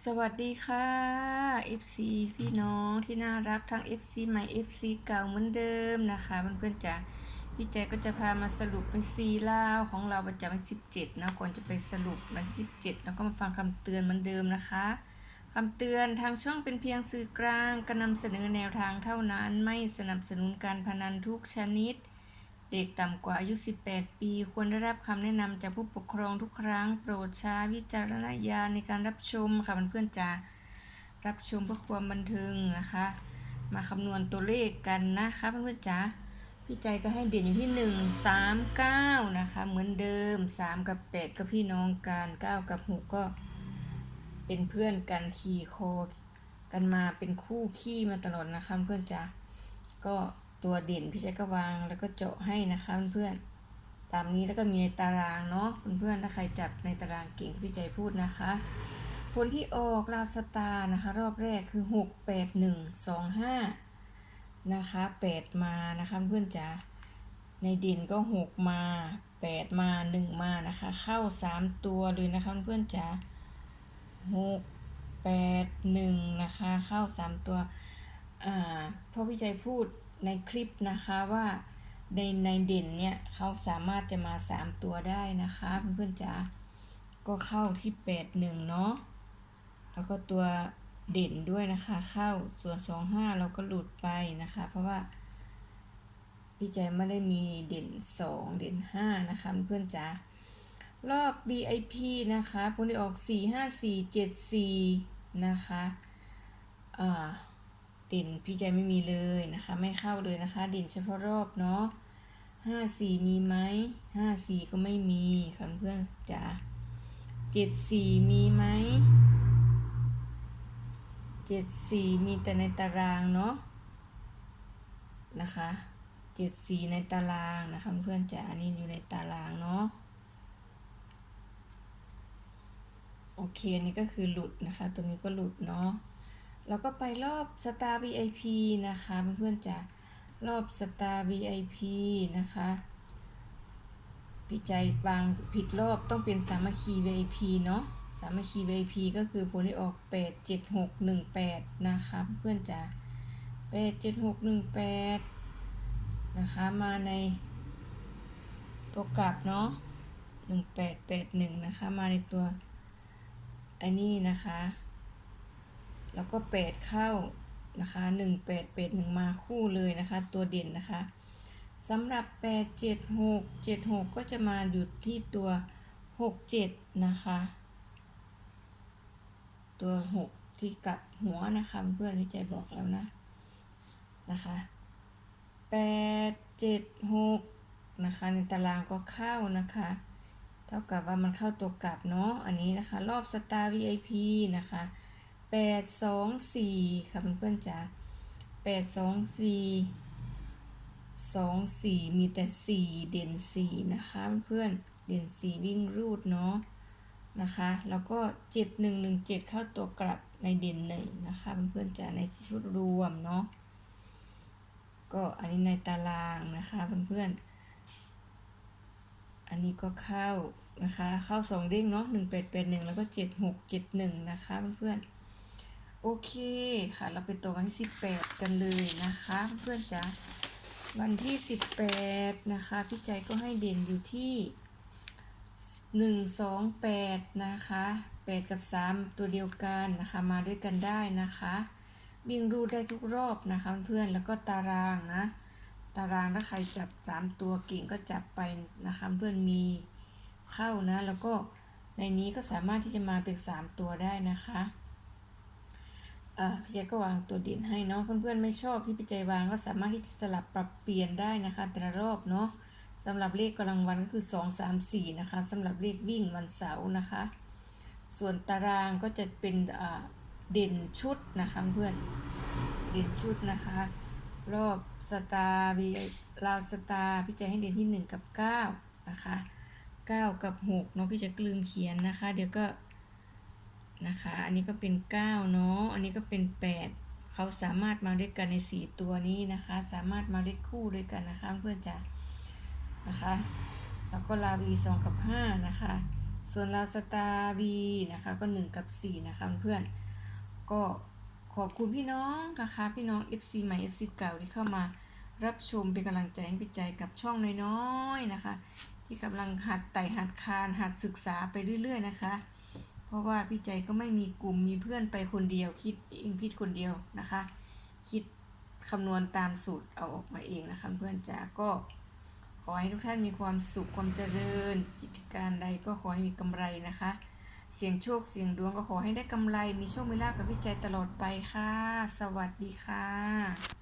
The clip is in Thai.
สวัสดีค่ะ FC พี่น้องที่น่ารักทั้ง FC ใหม่ FC เก่าเหมือนเดิมนะคะเพื่อนๆจ๋าพี่แจก็จะพามาสรุปเป็นซีลาของเราประจำวันที่17นะก่อนจะไปสรุปวันที่17แล้วก็มาฟังคำเตือนเหมือนเดิมนะคะคำเตือนทางช่องเป็นเพียงสื่อกลางการนำเสนอแนวทางเท่านั้นไม่สนับสนุนการพนันทุกชนิด เด็กต่ำกว่าอายุ 18 ปี ควรได้รับคำแนะนำจากผู้ปกครองทุกครั้ง โปรดใช้วิจารณญาณในการรับชมค่ะเพื่อนๆจะรับชมเพื่อความบันเทิงนะคะ มาคำนวณตัวเลขกันนะคะเพื่อนๆจ๋าพี่ใจก็ให้เด่นอยู่ที่ 1 3 9 นะคะ เหมือนเดิม 3 กับ 8 ก็พี่น้องกัน 9 กับ 6 ก็เป็นเพื่อนกันขี่คอกันมาเป็นคู่ขี้มาตลอดนะคะเพื่อนๆจ๋าก็ ตัวเด่นพี่ใจก็วางแล้วก็เจาะให้นะคะเพื่อนๆตามนี้แล้วก็มีในตารางเนาะเพื่อนๆถ้าใครจับในตารางเก่งที่พี่ใจพูดนะคะผลที่ออกลาสตานะคะ รอบแรกคือ 6 8 1 2 5นะคะ8มานะคะเพื่อนจ๋าในดินก็ 6 มา 8 มา 1 มานะคะ เข้า 3 ตัวเลยนะคะเพื่อนจ๋า6 8 1 นะคะ เข้า 3 ตัวอ่าพอพี่ใจพูด ในคลิปนะคะว่าในในเด่นเนี่ยเขาสามารถจะมา 3 ตัวได้นะคะเพื่อนๆจ๋าก็เข้าที่ 8 1 เนาะแล้วก็ตัวเด่นด้วยนะคะเข้าส่วน 25 เราก็หลุดไปนะคะ เพราะว่าพี่ใจไม่ได้มีเด่น 2 เด่น 5 นะคะเพื่อนจ๋ารอบ VIP นะคะผลที่ออก 4 5 4 7 4 นะคะอ่า เด่นพี่ใจไม่มีเลยนะคะ ไม่เข้าเลยนะคะ เด่นเฉพาะรอบเนาะ5 4มีไหม5 4ก็ไม่มีค่ะเพื่อนจ๋า7 4มีไหมเจ็ดสี่มีแต่ในตารางเนาะนะคะเจ็ดสี่ในตารางนะคะเพื่อนจ๋าอันนี้อยู่ในตารางเนาะโอเคอันนี้ก็คือหลุดนะคะ ตัวนี้ก็หลุดเนาะ แล้วก็ไปรอบสตาร์ VIP นะคะเพื่อนๆจ๋ารอบสตาร์ VIP นะคะพี่ใจบางผิดรอบต้องเป็นสามัคคี VIP เนาะสามัคคี VIP ก็คือผลที่ออก 8 7 6 1 8 นะคะเพื่อนจ๋า8 7 6 1 8 นะคะมาในตัวกลับเนาะ1 8 8 1 นะคะมาในตัว อันนี้นะคะ แล้วก็ 8 เข้านะคะ1 8 8 1 มาคู่เลยนะคะ ตัวเด่นนะคะสำหรับ 8 7 6 7 6 ก็จะมาอยู่ที่ตัว 6 7 นะคะ ตัวหกที่กลับหัวนะคะ เพื่อนที่ใจบอกแล้วนะนะคะแปดเจ็ดหกนะคะ ในตารางก็เข้านะคะ เท่ากับว่ามันเข้าตัวกลับเนาะอันนี้นะคะ รอบสตาร์ VIP นะคะ แปดสองสี่ค่ะเพื่อนๆจ๋าแปดสองสี่สองสี่มีแต่สี่เด่นสี่นะคะเพื่อนเด่นสี่วิ่งรูดเนาะนะคะ แล้วก็7117เข้าตัวกลับในเด่นหนึ่งนะคะเพื่อนๆจะในชุดรวมเนาะก็อันนี้ในตารางนะคะเพื่อนๆ อันนี้ก็เข้านะคะ เข้าสองเด้งเนาะ1881แล้วก็7671นะคะเพื่อนๆ โอเคค่ะ เราไปตัววันที่ 18 กันเลยนะคะ เพื่อนๆจ้ะวันที่ 18 นะคะ พี่ใจก็ให้เด่นอยู่ที่หนึ่งสองแปดนะคะแปดกับสามตัวเดียวกันนะคะ มาด้วยกันได้นะคะวิ่งรูดได้ทุกรอบนะคะเพื่อนแล้วก็ตารางนะ ตารางถ้าใครจับสามตัวเก่งก็จับไปนะคะเพื่อนมีเข้านะ แล้วก็ในนี้ก็สามารถที่จะมาเป็นสามตัวได้นะคะ พี่เจก็วางตัวเด่นให้เนาะเพื่อนๆไม่ชอบที่พี่เจวางก็สามารถที่จะสลับปรับเปลี่ยนได้นะคะ แต่ละรอบเนาะสำหรับเลขกำลังวันก็คือ 2 3 4 นะคะสำหรับเลขวิ่งวันเสาร์นะคะ ส่วนตารางก็จะเป็นเด่นชุดนะคะเพื่อนเด่นชุดนะคะ รอบสตาร์วีลาวสตาร์พี่จะให้เด่นที่ 1 กับ 9 นะคะ 9 กับ6เนาะพี่จะกลืมเขียนนะคะ เดี๋ยวก็ นะคะ อันนี้ก็เป็น 9 เนาะ อันนี้ก็เป็น 8 เขาสามารถมาด้วยกันใน 4 ตัวนี้นะคะ สามารถมาได้คู่ด้วยกันนะคะ เพื่อนจ๋านะคะ แล้วก็ลาวีสองกับห้านะคะ ส่วนลาสตาบีนะคะ ก็ 1 กับ 4 นะคะเพื่อน ก็ขอบคุณพี่น้องนะคะพี่น้อง FC ใหม่ FC เก่าที่เข้ามารับชมเป็นกำลังใจให้พี่ใจกับช่องน้อยๆนะคะ ที่กำลังหัดไต่หัดคานหัดศึกษาไปเรื่อยๆนะคะ ราะว่าพี่ใจก็ไม่มีกลุ่มมีเพื่อนไปคนเดียว คิดเองคิดคนเดียวนะคะ คิดคำนวณตามสูตรเอาออกมาเองนะคะเพื่อนจ๋าก็ขอให้ทุกท่านมีความสุขความเจริญ กิจการใดก็ขอให้มีกำไรนะคะ เสียงโชคเสียงดวงก็ขอให้ได้กำไร มีโชคมีลาภกับพี่ใจตลอดไปค่ะ สวัสดีค่ะ